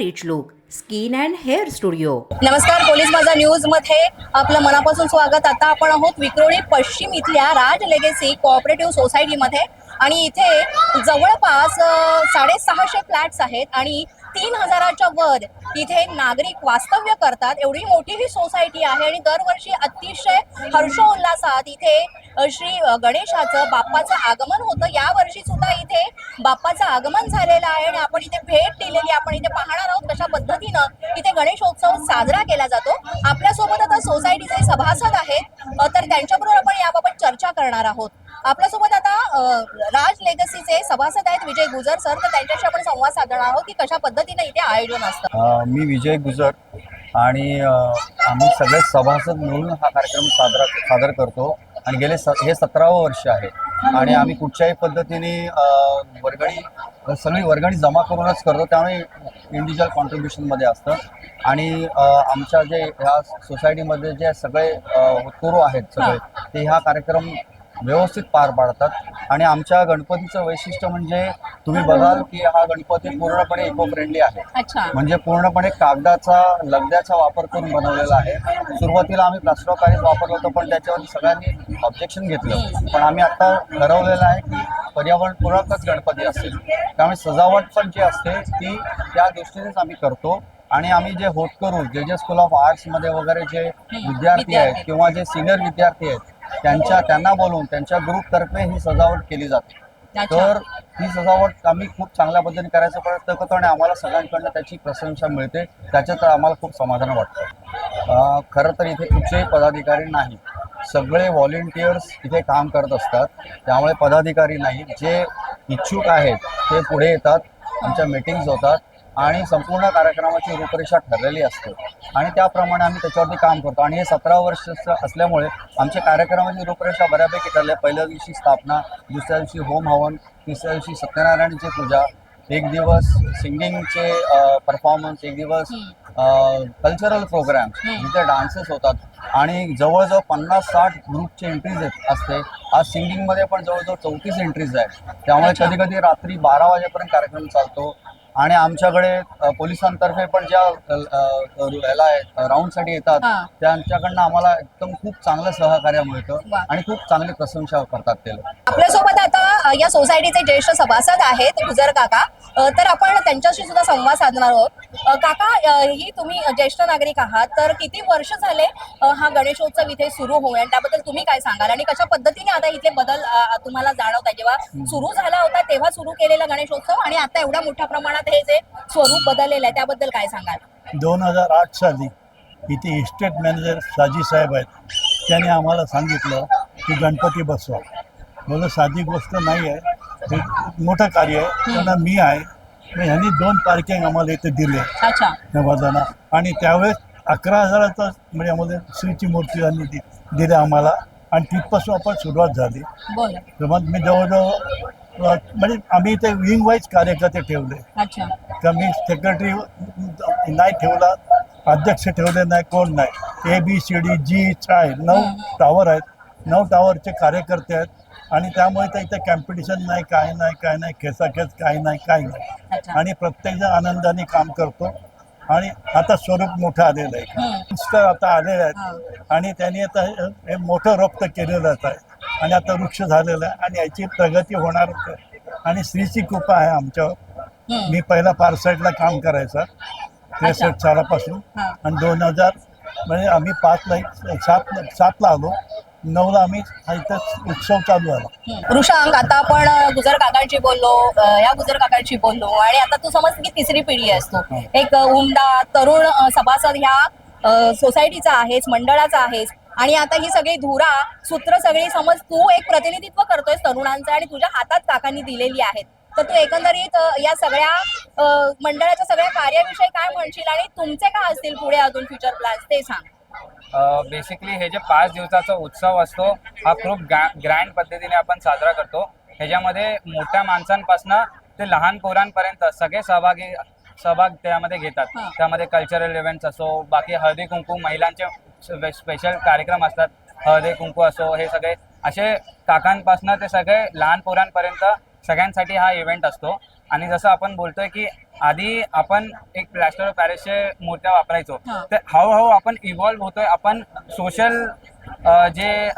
Rich look skin and hair studio नमस्कार police Majha न्यूजमध्ये आपलं मनापासून स्वागत. आता आपण आहोत विक्रोळी पश्चिम इथल्या राज लेगेसी कोऑपरेटिव्ह सोसायटीमध्ये आणि इथे जवळपास साडेसहाशे फ्लॅट्स आहेत आणि तीन हजाराच्या वर इथे नागरिक वास्तव्य करतात. एवढी मोठी ही सोसायटी आहे आणि दरवर्षी अतिशय हर्षोल्लासात इथे श्री गणेशाचं बाप्पाचं आगमन होतं. या वर्षी सुद्धा इथे बाप्पाचं आगमन झालेलं आहे आणि आपण इथे भेट दिलेली आपण इथे पाहणार आहोत कशा पद्धतीनं इथे गणेशोत्सव साजरा केला जातो. आपल्यासोबत आता सोसायटीचे सभासद आहेत तर त्यांच्याबरोबर आपण याबाबत चर्चा करणार आहोत. आपल्यासोबत आता राज लेगसीचे सभासद आहेत विजय गुजर सर तर त्यांच्याशी आपण संवाद साधणार आहोत की कशा पद्धतीने इथे आयोजन असतं. मी विजय गुजर आणि आम्ही सगळे सभासद मिळून हा कार्यक्रम साजरा सादर करतो. आणि गेले स हे सतरावं वर्ष आहे. आणि आम्ही कुठच्याही पद्धतीने वर्गणी सगळी वर्गणी जमा करूनच करतो. त्यामुळे इंडिव्हिज्युअल कॉन्ट्रीब्युशनमध्ये असतं. आणि आमच्या जे ह्या सोसायटीमध्ये जे सगळे होतकरू आहेत सगळे ते हा कार्यक्रम व्यवस्थित पार पाडतात. आणि आमच्या गणपतीचं वैशिष्ट्य म्हणजे तुम्ही बघाल की हा गणपती पूर्णपणे इको फ्रेंडली आहे म्हणजे पूर्णपणे कागदाचा लगद्याचा वापर करून बनवलेला आहे. सुरुवातीला आम्ही प्लास्टर ऑफ पॅरिस वापरलं होतं पण त्याच्यावर सगळ्यांनी ऑब्जेक्शन घेतलं. पण आम्ही आता ठरवलेलं आहे की पर्यावरणपूरकच गणपती असेल. त्यामुळे सजावट पण जी असते ती त्या दृष्टीनेच आम्ही करतो. आणि आम्ही जे होतकरू जे जे स्कूल ऑफ आर्ट्समध्ये वगैरे जे विद्यार्थी आहेत किंवा जे सिनियर विद्यार्थी आहेत त्यांच्या त्यांना बोलवून त्यांच्या ग्रुपतर्फे ही सजावट केली जाते. तर ही सजावट आम्ही खूप चांगल्या पद्धतीने करायचा प्रयत्न करतो आणि आम्हाला सगळ्यांकडनं त्याची प्रशंसा मिळते. त्याच्यात आम्हाला खूप समाधान वाटतं. खरं तर इथे कुठचेही पदाधिकारी नाही. सगळे व्हॉलेंटियर्स इथे काम करत असतात. त्यामुळे पदाधिकारी नाही. जे इच्छुक आहेत ते पुढे येतात. आमच्या मीटिंग्स होतात. आणि संपूर्ण कार्यक्रमाची रूपरेषा ठरलेली असते. आणि त्याप्रमाणे आम्ही त्याच्यावरती काम करतो. आणि हे सतरा वर्ष असल्यामुळे आमच्या कार्यक्रमाची रूपरेषा बऱ्यापैकी ठरली आहे. पहिल्या दिवशी स्थापना दुसऱ्या दिवशी होम हवन तिसऱ्या दिवशी सत्यनारायणची पूजा एक दिवस सिंगिंगचे परफॉर्मन्स एक दिवस कल्चरल प्रोग्राम जिथे डान्सेस होतात. आणि जवळजवळ पन्नास साठ ग्रुपचे एंट्रीज असते. आज सिंगिंगमध्ये पण जवळजवळ चौतीस एंट्रीज आहेत. त्यामुळे. कधी कधी रात्री बारा वाजेपर्यंत कार्यक्रम चालतो. आणि आमच्याकडे पोलिसांतर्फे पण ज्या ह्याला राऊंडसाठी येतात हा. त्यांच्याकडनं आम्हाला एकदम खूप चांगलं सहकार्य मिळतं वा. आणि खूप चांगली प्रशंसा करतात ते लोक आपल्यासोबत आता या सोसायटीचे ज्येष्ठ सभासद आहेत गुजर काका. तर आपण त्यांच्याशी सुद्धा संवाद साधणार आहोत. काका ही तुम्ही ज्येष्ठ नागरिक आहात. तर किती वर्ष झाले हा गणेशोत्सव इथे सुरू आणि त्याबद्दल तुम्ही काय सांगाल? आणि कशा पद्धतीने आता इथे बदल तुम्हाला जाणवत आहे जेव्हा सुरू झाला होता तेव्हा सुरू केलेला गणेशोत्सव आणि आता एवढ्या मोठ्या प्रमाणात हे जे स्वरूप बदललेलं आहे त्याबद्दल काय सांगाल? दोन हजार आठ साली इथे इस्टेट मॅनेजर साजी साहेब आहेत. त्याने आम्हाला सांगितलं की गणपती बसवा. बोल साधी गोष्ट नाही आहे. हे मोठं कार्य आहे. त्यांना मी आहे. मग ह्यांनी दोन पार्किंग आम्हाला इथे दिले. अच्छा. नवाजाना आणि त्यावेळेस अकरा हजाराचा म्हणजे आम्हाला श्रीची मूर्ती त्यांनी दि दिल्या आम्हाला. आणि तिथपासून आपण सुरुवात झाली. तर मग मी जवळजवळ अ, म्हणजे आम्ही इथे विंग वाईज कार्यकर्ते ठेवले. अच्छा. का मी सेक्रेटरी नाही ठेवला. अध्यक्ष ठेवले नाही. कोण नाही. A B C D G आहे नऊ हम्म. टावर आहेत. नऊ टावरचे कार्यकर्ते आहेत. आणि त्यामुळे तर इथे कॉम्पिटिशन नाही काय नाही काय नाही खेचाखेच काही नाही काही नाही. आणि प्रत्येकजण आनंदाने काम करतो. आणि आता स्वरूप मोठं आलेलं आहे. मिनिस्टर आता आलेले आहेत. हा. आणि त्यांनी आता हे मोठं रक्त केलेलंच आहे. आणि आता वृक्ष झालेलं आहे. आणि याची प्रगती होणारच आहे आणि स्त्रीची कृपा आहे आमच्यावर. मी पहिला पारसाईडला काम करायचा. त्रेसष्ट सालापासून. आणि दोन हजार म्हणजे आम्ही पाचला सात सातला आलो. नऊला आम्ही हा इथं उत्सव चालू झाला. ऋषांक आता आपण गुजर काकांची बोललो अ, या गुजर काकांची बोललो आणि आता तू समज की तिसरी पिढी आहेस तू एक उमदा तरुण अ, सभासद ह्या अ, सोसायटीचा आहेस मंडळाचा आहेस आणि आता ही सगळी धुरा सूत्र सगळी समज तू एक प्रतिनिधित्व करतोयस तरुणांचं आणि तुझ्या हातात काकांनी दिलेली आहेत. तर तू एकंदरीत अ, या सगळ्या अ, मंडळाच्या सगळ्या कार्याविषयी काय म्हणशील आणि तुमचे काय असतील पुढे अजून फ्युचर प्लॅन्स ते सांग. बेसिकली हे जे पाच दिवसाचा उत्सव असतो हा खूप ग्रँड पद्धतीने आपण साजरा करतो. ह्याच्यामध्ये मोठ्या माणसांपासून ते लहान पोरांपर्यंत सगळे सहभागी सहभाग त्यामध्ये घेतात. त्यामध्ये कल्चरल इव्हेंट्स असो बाकी हळदी कुंकू महिलांचे स्पेशल कार्यक्रम असतात. हळदी कुंकू असो हे सगळे. असे काकांपासून ते सगळे लहान पोरांपर्यंत सगळ्यांसाठी हा इव्हेंट असतो. आणि जसं आपण बोलतोय की आधी आपण एक प्लॅस्टर ऑफ पॅरिसचे मूर्त्या वापरायचो. तर हळूहळू आपण इव्हॉल्व्ह होतोय आपण सोशल जे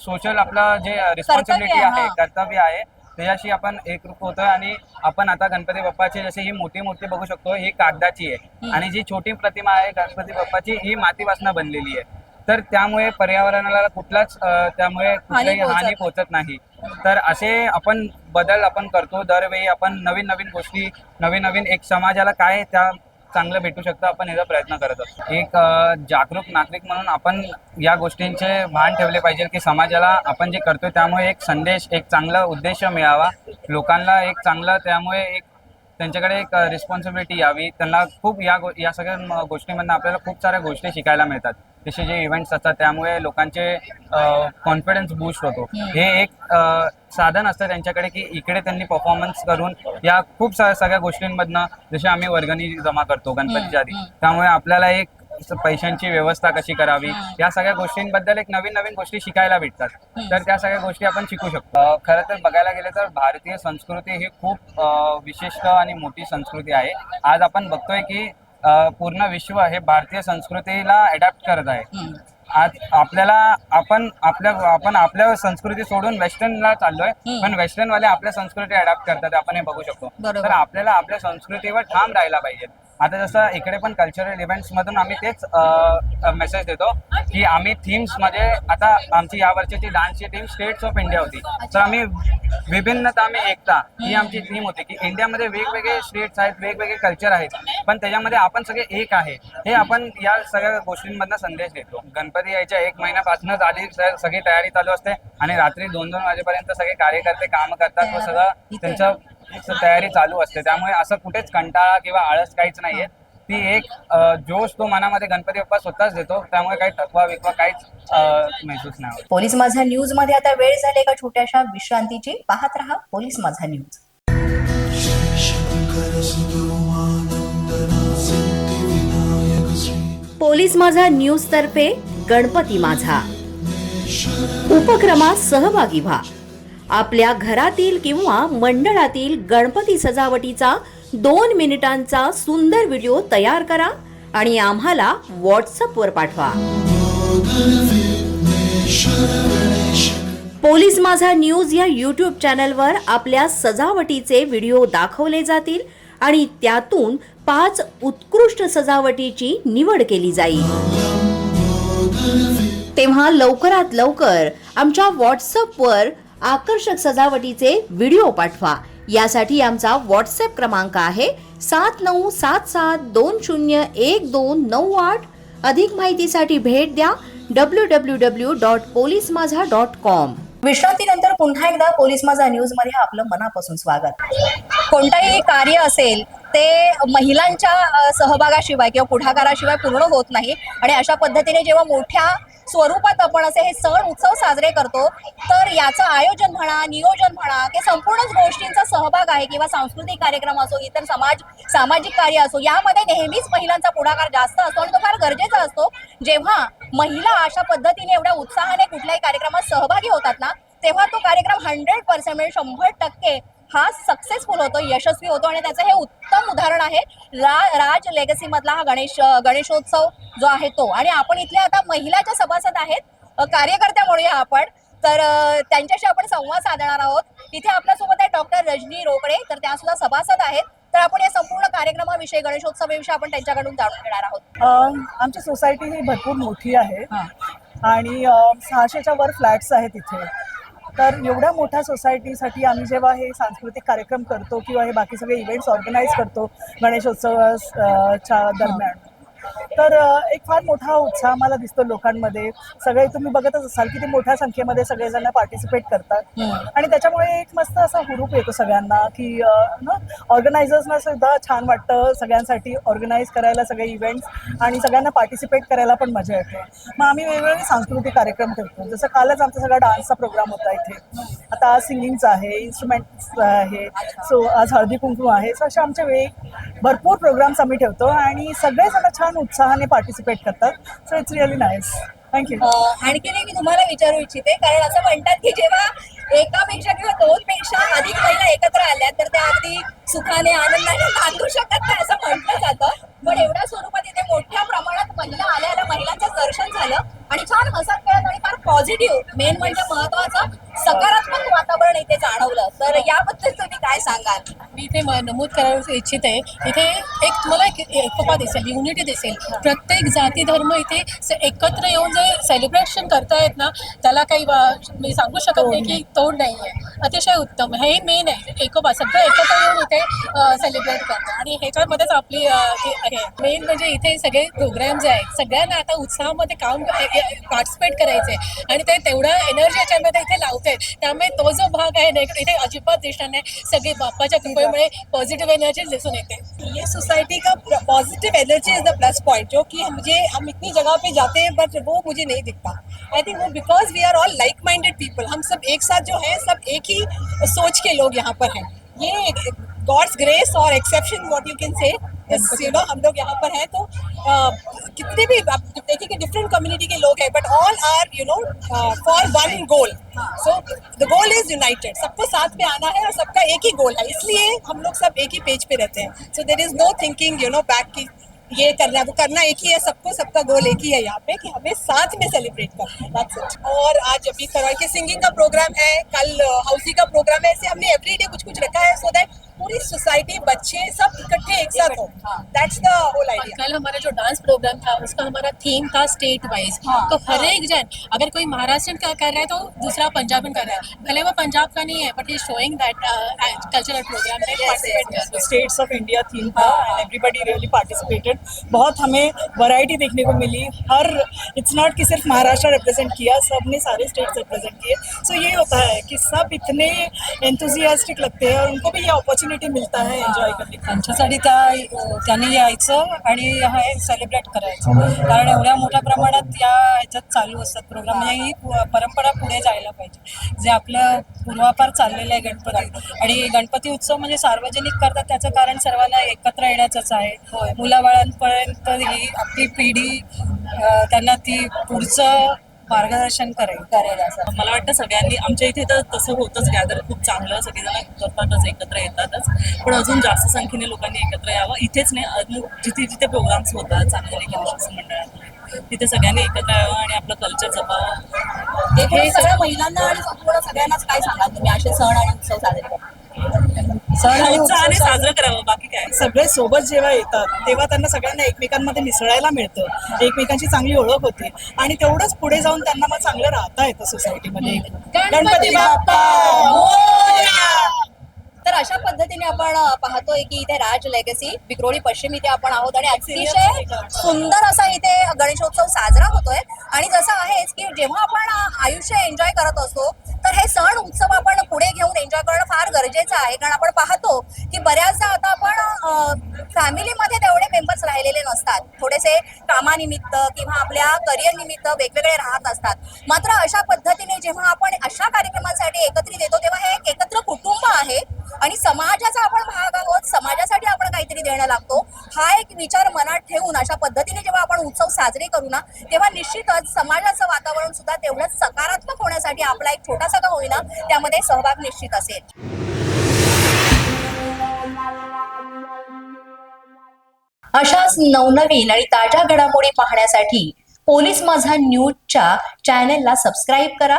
सोशल आपलं जे रिस्पॉन्सिबिलिटी आहे. कर्तव्य आहे त्याच्याशी आपण एकरूप होतोय आणि आपण आता गणपती बाप्पाची जशी ही मोठी मूर्ती बघू शकतो ही कागदाची आहे. आणि जी छोटी प्रतिमा आहे गणपती बाप्पाची ही मातीपासून बनलेली आहे. तर त्यामुळे पर्यावरणाला कुठलाच त्यामुळे कुठल्याही हानी पोहोचत नाही. तर असे आपण बदल आपण करतो. दरवेळी आपण नवीन नवीन गोष्टी नवीन नवीन एक समाजाला काय त्या चांगलं भेटू शकतं आपण याचा प्रयत्न करत असतो. एक जागरूक नागरिक म्हणून आपण या गोष्टींचे भान ठेवले पाहिजे की समाजाला आपण जे करतोय त्यामुळे एक संदेश एक चांगला उद्देश मिळावा. लोकांना एक चांगलं त्यामुळे एक त्यांच्याकडे एक रिस्पॉन्सिबिलिटी यावी. त्यांना खूप या गो या सगळ्या गोष्टीमधनं गोष्टींमधनं आपल्याला खूप साऱ्या गोष्टी शिकायला मिळतात. जसे जे इव्हेंट्स असतात त्यामुळे लोकांचे कॉन्फिडन्स बूस्ट होतो. हे एक साधन असतं त्यांच्याकडे की इकडे त्यांनी परफॉर्मन्स करून या खूप सगळ्या गोष्टींमधनं जसे आम्ही वर्गणी जमा करतो गणपतीच्या आधी त्यामुळे आपल्याला एक पैशांची व्यवस्था कशी करावी या सगळ्या गोष्टींबद्दल एक नवीन नवीन गोष्टी शिकायला भेटतात. तर त्या सगळ्या गोष्टी आपण शिकू शकतो. खरं तर बघायला गेलं तर भारतीय संस्कृती ही खूप विशिष्ट आणि मोठी संस्कृती आहे. आज आपण बघतोय की पूर्ण विश्व हे भारतीय संस्कृतीला अडॅप्ट करत आहे. आज आपल्याला आपण आपल्या आपण आपल्या संस्कृती सोडून वेस्टर्नला चाललोय पण वेस्टर्न वाले आपल्या संस्कृती अडॅप्ट करतात आपण हे बघू शकतो. तर आपल्याला आपल्या संस्कृतीवर ठाम राहायला पाहिजे. आता जसं इकडे पण कल्चरल इव्हेंट्स मधून आम्ही तेच मेसेज देतो की आम्ही थीम्समध्ये आता आमची या वर्षाची डान्सची टीम स्टेट्स ऑफ इंडिया होती. तर आम्ही विभिन्नता में एकता ही आमची थीम होती की इंडियामध्ये वेगवेगळे स्टेट्स आहेत वेगवेगळे कल्चर आहेत पण त्याच्यामध्ये आपण सगळे एक आहे. हे आपण या सगळ्या गोष्टींमधनं संदेश देतो. गणपती यायच्या एक महिन्यापासूनच आधी सगळी तयारी चालू असते आणि रात्री दोन दोन वाजेपर्यंत सगळे कार्यकर्ते काम करतात व सगळं त्यांचं तयारी चालू असते. त्यामुळे असं कुठेच कंटाळा किंवा आळस काहीच नाहीये. ती एक अ, जोश तो मनामध्ये गणपती बाप्पा स्वतःच देतो. त्यामुळे काही थकवा विकवा काहीच अ, महसूस नाही होत. पोलीस माझा न्यूजमध्ये आता वेळ झाली एका छोट्याशा? विश्रांतीची. पाहत रहा पोलीस माझा न्यूज पोलीस माझा न्यूज तर्फे गणपती माझा. उपक्रमात सहभागी व्हा. आपल्या घरातील किंवा मंडळातील गणपती सजावटीचा दोन मिनिटांचा सुंदर व्हिडिओ तयार करा आणि आम्हाला व्हॉट्सअपवर पाठवा. पोलीस माझा न्यूज या यूट्यूब चॅनलवर आपल्या सजावटीचे व्हिडिओ दाखवले जातील आणि त्यातून पाच उत्कृष्ट सजावटीची निवड केली जाईल. तेव्हा लवकरात लवकर आमच्या व्हॉट्सअपवर आकर्षक सजावटीचे व्हिडिओ पाठवा. यासाठी आमचा व्हॉट्सअप क्रमांक आहे सात नऊ सात सात दोन शून्य एक दोन नऊ आठ. अधिक माहितीसाठी भेट द्या W W W dot police Majha dot com विश्रांतीनंतर पुन्हा एकदा पोलीस माझा न्यूजमध्ये आपलं मनापासून स्वागत. कोणताही कार्य असेल ते महिलांच्या सहभागाशिवाय किंवा पुढाकाराशिवाय पूर्ण होत नाही. आणि अशा पद्धतीने जेव्हा मोठ्या स्वरूपात आपण असे हे सण उत्सव साजरे करतो तर याचं आयोजन म्हणा नियोजन म्हणा ते संपूर्णच गोष्टींचा सहभाग आहे किंवा सांस्कृतिक कार्यक्रम असो इतर समाज सामाजिक कार्य असो यामध्ये नेहमीच महिलांचा पुढाकार जास्त असतो आणि तो फार गरजेचा असतो. जेव्हा महिला अशा पद्धतीने एवढ्या उत्साहाने कुठल्याही कार्यक्रमात सहभागी होतात ना तेव्हा तो कार्यक्रम हंड्रेड पर्सेंट म्हणजे शंभर टक्के हा सक्सेसफुल होतो यशस्वी होतो आणि त्याचं हे उत्तम उदाहरण आहे रा राज लेगसी मधला हा गणेश गणेशोत्सव जो आहे तो. आणि आपण इथल्या आता महिलाच्या सभासद आहेत कार्यकर्त्या म्हणूया आपण. तर त्यांच्याशी आपण संवाद साधणार आहोत. इथे आपल्यासोबत आहे डॉक्टर रजनी रोकडे तर त्या सुद्धा सभासद आहेत. तर आपण या संपूर्ण कार्यक्रमाविषयी गणेशोत्सवाविषयी आपण त्यांच्याकडून जाणून घेणार आहोत. आमची सोसायटी ही भरपूर मोठी आहे. आणि सहाशेच्या वर फ्लॅट्स आहेत इथे. तर एवढ्या मोठ्या सोसायटीसाठी आम्ही जेव्हा हे सांस्कृतिक कार्यक्रम करतो किंवा हे बाकी सगळे इव्हेंट्स ऑर्गनाईज करतो गणेशोत्सवाच्या च्या दरम्यान तर एक फार मोठा उत्साह आम्हाला दिसतो लोकांमध्ये. सगळे तुम्ही बघतच असाल की ते मोठ्या संख्येमध्ये सगळेजण पार्टिसिपेट करतात. आणि त्याच्यामुळे एक मस्त असा हुरूप येतो सगळ्यांना की ना ऑर्गनायझर्सना सुद्धा छान वाटतं सगळ्यांसाठी ऑर्गनाईज करायला सगळे इव्हेंट्स आणि सगळ्यांना पार्टिसिपेट करायला पण मजा येते. मग आम्ही वेगवेगळे सांस्कृतिक कार्यक्रम ठेवतो. जसं कालच आमचा सगळा डान्सचा प्रोग्राम होता इथे. आता आज सिंगिंगचा आहे इन्स्ट्रुमेंट्स आहे सो आज हळदी कुंकू आहे. सो असे आमचे वेग भरपूर प्रोग्राम्स आम्ही ठेवतो आणि सगळेजण छान उत्साहाने पार्टिसिपेट करतात. So it's really nice thank you आणखी आणखीन एक मी तुम्हाला विचारू इच्छिते कारण असं म्हणतात की जेव्हा एकापेक्षा किंवा दोन पेक्षा अधिक महिला एकत्र आल्या तर त्या अगदी सुखाने आनंदाने नांदू शकत नाही असं म्हटलं जातं. पण एवढ्या स्वरूपात इथे मोठ्या प्रमाणात महिला आल्या महिलांचं दर्शन झालं आणि छान हसत खेळत आणि फार पॉझिटिव्ह मेन म्हणजे महत्वाचं सकारात्मक वातावरण इथे जाणवलं. तर याबद्दल काय सांगाल? मी इथे नमूद करायला इच्छित. आहे इथे एक तुम्हाला एक एकोपा दिसेल युनिटी दिसेल. प्रत्येक जाती धर्म इथे एकत्र येऊन जे सेलिब्रेशन करतायत ना त्याला काही मी सांगू शकत नाही की तोड नाही आहे अतिशय उत्तम. हे मेन आहे. एकोपा सगळं एकत्र येऊन इथे सेलिब्रेट करतात. आणि ह्याच्यामध्येच आपली आहे मेन म्हणजे इथे सगळे प्रोग्राम जे आहेत सगळ्यांना आता उत्साहामध्ये काम पार्टिसिपेट करायचे आणि ते तेवढं एनर्जी याच्यामध्ये इथे लावते त्यामुळे तो जो भाग आहे ना इथे अजिबात दिसणार नाही. सगळी बाप्पाच्या कृपेमुळे पॉझिटिव्ह एनर्जी दिसून येते ये सोसाइटी का positive energy is the plus point जो कि मुझे, हम इतनी जगह पे जाते हैं बट वो मुझे नहीं दिखता। आई थिंक वो because we are all like minded people हम सब एक साथ जो है, सब एक ही सोच के लोग यहाँ पर हैं। ये गॉड्स ग्रेस और exception what you can say no हम लोग यहाँ पर हैं तो कितने भी आप देखिए कि डिफरेंट कम्युनिटी के लोग हैं but all are you know for one goal so the goal is united सबको साथ में आना है और सबका एक ही गोल है. इसलिए हम लोग सब एक ही पेज पे रहते हैं. So there is no thinking you know back की ये करना, वो करना एक ही है, सबको सबका गोल एक ही है यहाँ पे कि हमें साथ में सेलिब्रेट करना है. और आज अभी तरह के सिंगिंग का प्रोग्राम है, कल हाउसी का प्रोग्राम है, ऐसे हमने एवरीडे कुछ कुछ रखा है सो दैट पूरी सोसाइटी बच्चे सब इकट्ठे एक साथ हो। दैट्स द होल आइडिया कल हमारा जो डांस प्रोग्राम था उसका हमारा थीम था स्टेट वाइज हाँ, तो हर एक जन अगर कोई महाराष्ट्र का कर रहा है तो दूसरा पंजाबी कर रहा है। भले वो पंजाब का नहीं है but is showing that cultural program में पार्टिसिपेट कर स्टेट्स ऑफ़ इंडिया थीम था एंड एवरीबॉडी रियली पार्टिसिपेटेड बहुत हमें वैरायटी देखने को मिली। हर इट्स नॉट कि सिर्फ़ महाराष्ट्र रिप्रेजेंट किया सबने सारे स्टेट्स रिप्रेजेंट किए। सो ये होता है कि सब इतने एंथुजियास्टिक लगते हैं और उनको भी ये अपॉर्चुनिटी मिलता है एंजॉय करने का त्यांच्यासाठी त्या त्यांनी यायचं आणि हे सेलिब्रेट करायचं. कारण एवढ्या मोठ्या प्रमाणात या ह्याच्यात चालू असतात प्रोग्राम म्हणजे ही पु- परंपरा पुढे जायला पाहिजे. जे आपलं पूर्वापार चाललेलं आहे गणपती आणि गणपती उत्सव म्हणजे सार्वजनिक करतात. त्याचं कारण सर्वांना एकत्र येण्याचंच आहे. मुलाबाळांपर्यंत ही आपली पिढी अं, त्यांना ती पुढचं मार्गदर्शन करेल करेल असं. मला वाटतं सगळ्यांनी आमच्या इथे तर तसं होतंच गॅदर खूप चांगलं सगळेजण करतातच एकत्र येतातच. पण अजून जास्त संख्येने लोकांनी एकत्र यावं. इथेच नाही अजून जिथे जिथे प्रोग्राम्स होतात चांगले गणेश मंडळात तिथे सगळ्यांनी एकत्र यावं आणि आपलं कल्चर जपावं. हे सगळ्या महिलांना आणि संपूर्ण सगळ्यांनाच काय सांगाल तुम्ही? असे सण आणि उत्सव साजरे करा सण आणि उत्साहाने साजरं करावं बाकी काय? सगळे सोबत जेव्हा येतात तेव्हा त्यांना सगळ्यांना एकमेकांमध्ये मिसळायला मिळतं. एकमेकांची चांगली ओळख होते. आणि तेवढंच पुढे जाऊन त्यांना मग चांगलं राहता येतं सोसायटीमध्ये गणपती बाप्पा! मोरया! तर अशा पद्धतीने आपण पाहतोय की इथे राज लेगसी विक्रोळी पश्चिम इथे आपण आहोत आणि अतिशय सुंदर असा इथे गणेशोत्सव साजरा होतोय. आणि जसं आहेच की जेव्हा आपण आयुष्य एन्जॉय करत असतो तर हे सण उत्सव आपण पुढे घेऊन एन्जॉय करणं फार गरजेचं आहे. कारण आपण पाहतो की बऱ्याचदा आता आपण फॅमिलीमध्ये तेवढे मेंबर्स राहिलेले नसतात. थोडेसे कामानिमित्त किंवा आपल्या करिअर निमित्त वेगवेगळे राहत असतात. मात्र अशा पद्धतीने जेव्हा आपण अशा कार्यक्रमासाठी एकत्रित येतो तेव्हा हे एक एकत्र आहे. आणि समाजाचा आपण भाग आहोत समाजासाठी आपण काहीतरी देणं लागतो. हा एक विचार मनात ठेवून अशा पद्धतीने जेव्हा आपण उत्सव साजरे करू ना तेव्हा निश्चितच समाजाचं वातावरण सुद्धा तेवढंच सकारात्मक होण्यासाठी आपला एक छोटासा का होईना त्यामध्ये सहभाग निश्चित असेल. अशाच नवनवीन आणि ताज्या घडामोडी पाहण्यासाठी पोलीस माझा न्यूजच्या चॅनेलला सबस्क्राईब करा.